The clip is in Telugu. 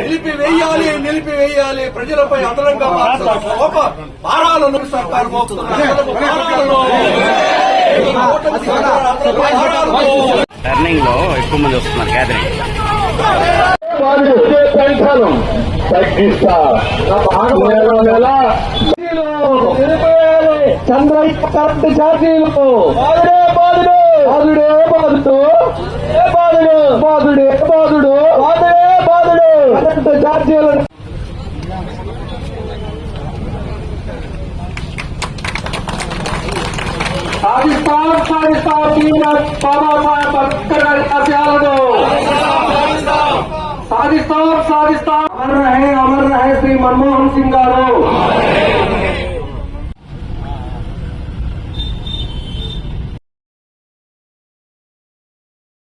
నిలిపివేయాలి నిలిపివేయాలి. ప్రజలపై అదనంగా భారాలను సర్కారు మోపుతుంది భారాలను లో ఎక్కువ మంది వస్తున్నారు గ్యాదరింగ్ వారికి ఛార్జీలు బాధుడే బాధుడు బాధుడే బాధుడు బాధుడే బాధుడు पाकिस्तान पाकिस्तान टीम बाबा साहब अंबेडकर हथियार दो पाकिस्तान पाकिस्तान अमर रहे अमर रहे श्री मनमोहन सिंह गारो